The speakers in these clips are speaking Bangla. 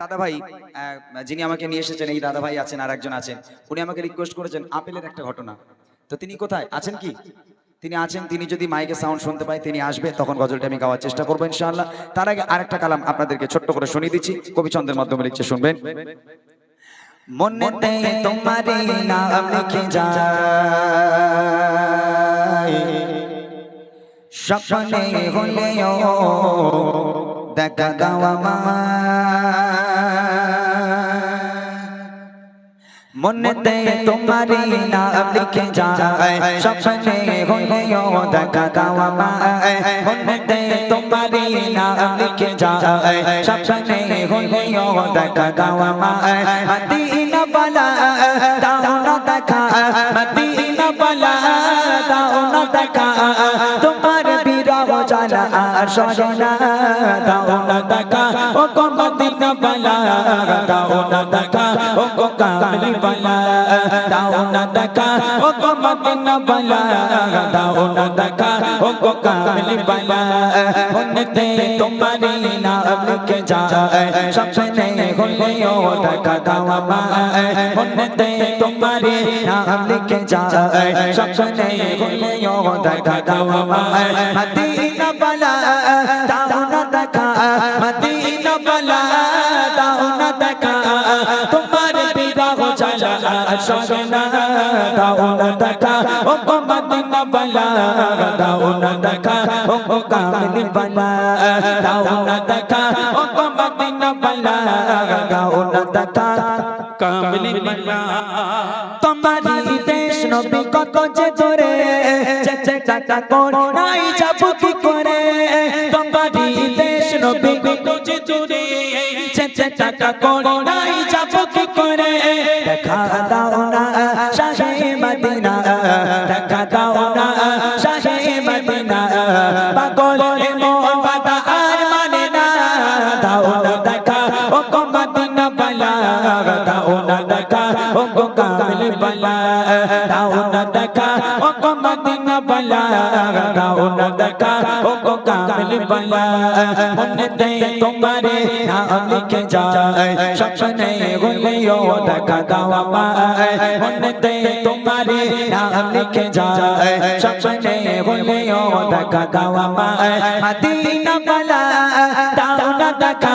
দাদা ভাই যিনি আমাকে নিয়ে এসেছেন, এই দাদা ভাই আছেন আর একজন আছেন, উনি আমাকে রিকোয়েস্ট করেছেন আপেলের একটা ঘটনা। তো তিনি কোথায়? আছেন কি? তিনি আছেন, তিনি যদি মাইকে সাউন্ড শুনতে পায়, তিনি আসবে, তখন গজলটা আমি গাওয়ার চেষ্টা করব ইনশাআল্লাহ। তার আগে আরেকটা কালাম আপনাদেরকে ছোট্ট করে শুনিয়ে দিচ্ছি। কবিচন্দ্রের মাধ্যমে লিখছে, শুনবেন। মনেতে তোমারে নাম লিখে যায়। স্বপ্নে হলেও দেখা দাও আমার মনেতে তোমারি নাম লিখে যায়। স্বপ্নে হলেও দেখা দাও আমায় মনেতে তোমারি নাম লিখে যায়। স্বপ্নে হলেও দেখা দাও আমায় মদিনা বালা দাও না দেখা। মদিনা বালা দাও না দেখা। তোমার বিরহ জানা সরে না দাও না দেখা। দাও না দেখা ও গো মদিনা বালা, দাও না দেখা ও গো কামলি বালা মনেতে তোমারি নাম লিখে যায়, স্বপ্নে হলেও দেখা দাও আমায় মনেতে তোমারি নাম লিখে যায়, স্বপ্নে হলেও দেখা দাও আমায়, মদিনা বালা, দাও সরে না দাও না দেখা ও গো মদিনা বালা দাও না দেখা ও গো কামলি বালা দাও না দেখা ও গো মদিনা বালা দাও তোমারি দেশ নবী কত যে দূরে নাই যাব কি করে? তোমারি দেশ নবী কত যে দূরে নাই যাব কি ও কো মদিনা বালা, দাও না দেখা। ও গো কামিল বালা, দাও না দেখা। ও গো মদিনা বালা, দাও না দেখা। ও গো কামিল বালা, মনে দে তোমারে, নাম লিখে যায়। স্বপ্নে হলেও দেখা দাও আমায়। মনে দে তোমারে, নাম লিখে যায়। স্বপ্নে হলেও দেখা দাও আমায়। মদিনা বালা, দাও না দেখা।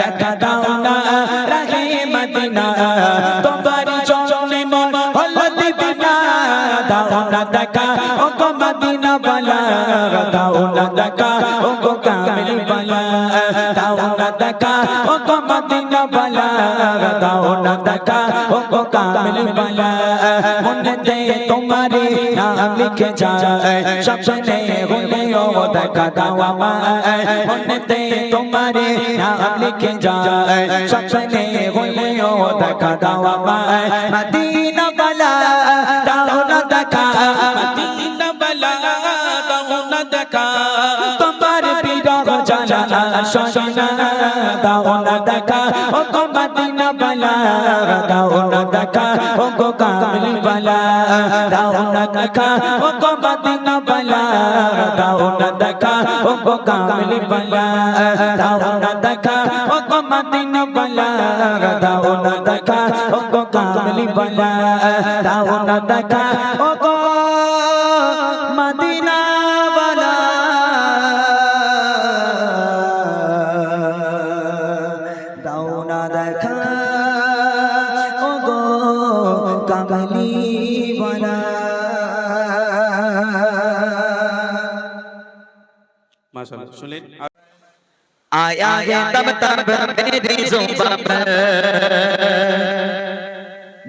দেখা দাও না রাহে মদিনা। তোমারি চলে মোর হলো দিবিনা দাও না দেখা ও গো মদিনা বালা। দাও না দেখা মনে লিখে যায়, স্বপ্নে হলেও দেখা দাও আমায় মনে তোমারে নাম লিখে যায়, স্বপ্নে হলেও দেখা দাও আমায় মদিনা বালা দাও না দেখা মদিনা বালা দাও না দেখা জানা সজনা দাও না দেখা ও গো মদিনা বালা দাও না দেখা ও গো কামলি বালা দাও না দেখা ও গো মদিনা বালা দাও না দেখা ও গো কামলি বালা দাও না দেখা ও গো মদিনা বালা দাও না দেখা ও গো কামলি বালা দাও না দেখা ও গো মদিনা মাশাআল্লাহ। শুনলেন? آیا ہے تب تب میری زباں پر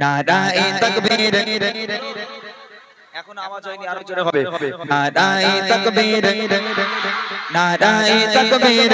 نعرہ تکبیر এখন আওয়াজ হয়নি আরও জোরে হবে। নারায়ে তাকবীর। নারায়ে তাকবীর।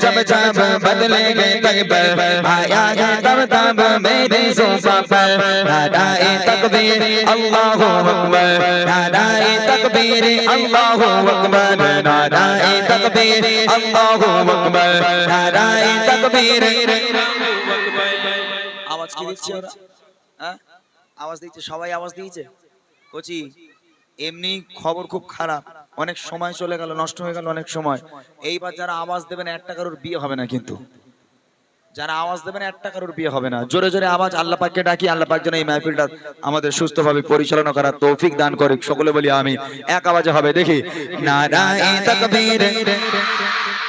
जब जब बदलेंगे तकबर आया है तब तब मेरे सोफा पर नाराए तकबीर अल्लाहु अकबर नाराए तकबीर अल्लाहु अकबर नाराए तकबीर अल्लाहु अकबर नाराए तकबीर আওয়াজ কি দিচ্ছে ওরা হ্যাঁ আওয়াজ দিচ্ছে সবাই আওয়াজ দিয়েছে কচি এমনি খবর খুব খারাপ অনেক সময় চলে গেল, নষ্ট হয়ে গেল অনেক সময়। এইবার যারা আওয়াজ দেবেন একটা কারোর বিয়ে হবে না কিন্তু। যারা আওয়াজ দেবেন একটা কারোর বিয়ে হবে না। জোরে জোরে আওয়াজ আল্লাহ পাককে ডাকি, আল্লাহ পাক যেন এই মাহফিলটা আমাদের সুস্থভাবে পরিচালনা করার তৌফিক দান করে সকলে বলি আমি এক আওয়াজে হবে, দেখি। নারায়ণ তাকবীর।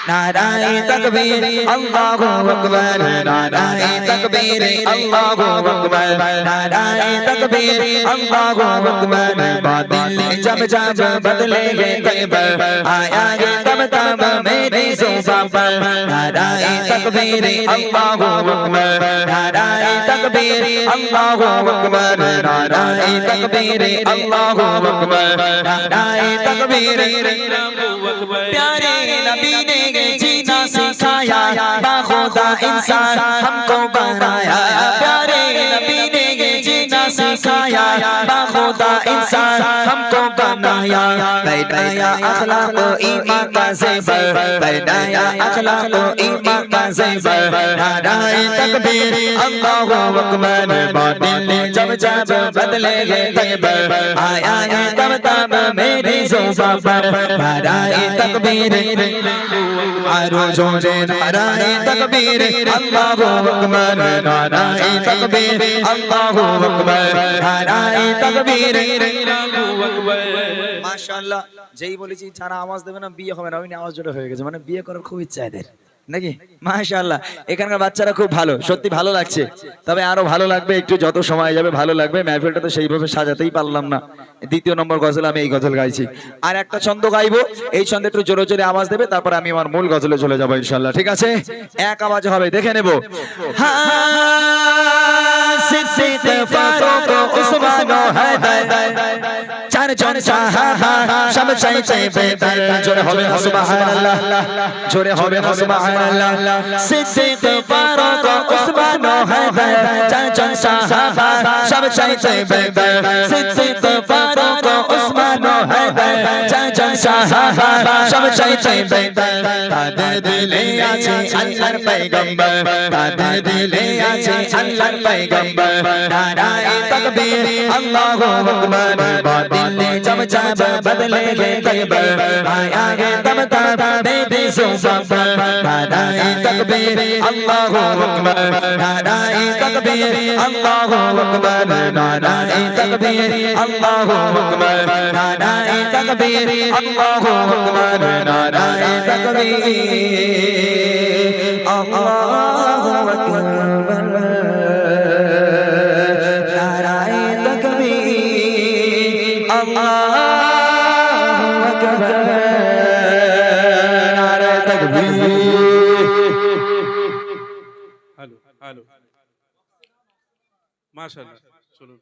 নারায় তকবীর, আল্লাহু আকবার, নারায় তকবীর, আল্লাহু আকবার, নারায় তকবীর, আল্লাহু আকবার। বাতিল, জব জব, বদলে গে তৈবর আয়া গে তব তব, মেরে সুফা পর নারায় তকবীর, আল্লাহু আকবার, নারায় তকবীর, আল্লাহু আকবার, নারায় তকবীর, আল্লাহু আকবার। নারায় তকবীর अकबर नाराए तकबीर प्यारे नबी ने जीना सिखाया बाखुदा इंसान हमको बनाया प्यारे नबी ने जीना सिखाया बाखुदा इंसान हमको बनाया बनाया अखलाक ईमान का ज़ेवर बनाया अखलाक ईमान का ज़ेवर नाराए तकबीर अल्लाहु अकबर बादल जब जब बदलेंगे तकबर आया है तब तब मेरी ज़ुबा पर नाराए तकबीर आरो जोरे नाराए तकबीर अल्लाहु अकबर नाराए तकबीर अल्लाहु अकबर नाराए तकबीर মাশাআল্লাহ, যেই বলেছি যারা আওয়াজ দেবে না, বিয়ে হবে না, ওই আওয়াজ জোরে হয়ে গেছে। মানে বিয়ে করার খুব ইচ্ছা এদের, নাকি? মাশাআল্লাহ, এখানকার বাচ্চারা খুব ভালো, সত্যি ভালো লাগছে। তবে আরও ভালো লাগবে, একটু যত সময় যাবে ভালো লাগবে। মেহফিলটা তো সেইভাবে সাজাতেই পারলাম না। দ্বিতীয় নম্বর গজল আমি এই গজল গাইছি। আর একটা ছন্দ গাইবো, এই ছন্দে একটু জোরে জোরে আওয়াজ দেবে, তারপর আমি আমার মূল গজলে চলে যাব ইনশাল্লাহ ঠিক আছে? এক আওয়াজ হবে, দেখে নেব। হ্যাঁ চারজন সাহাবা সব চাইতে বেদার জোরে হবে না, সুবহানাল্লাহ, জোরে হবে না, সুবহানাল্লাহ, সিদ্দিক ফারুক চাচন সাহাবা সব চাইতে বেবে সিদ্দিক ফারুক উসমান চাচন সাহাবা সব চাইতে বেবে তাদের দিলে আছে আল্লাহর পয়গম্বর তাদের দিলে আছে আল্লাহর পয়গম্বর নারায়ে তাকবীর আল্লাহু আকবার বাতিলে জব জব বদলে গে তকবীর আয়া গে তব তব বেদে সুবাব নারায়ে তাকবীর আল্লাহু আকবার নারাই তকবীর আল্লাহু আকবার নারাই তকবীর আল্লাহু আকবার নারাই তকবীর আল্লাহু আকবার নারাই তকবীর আল্লাহু আকবার হ্যালো চলুন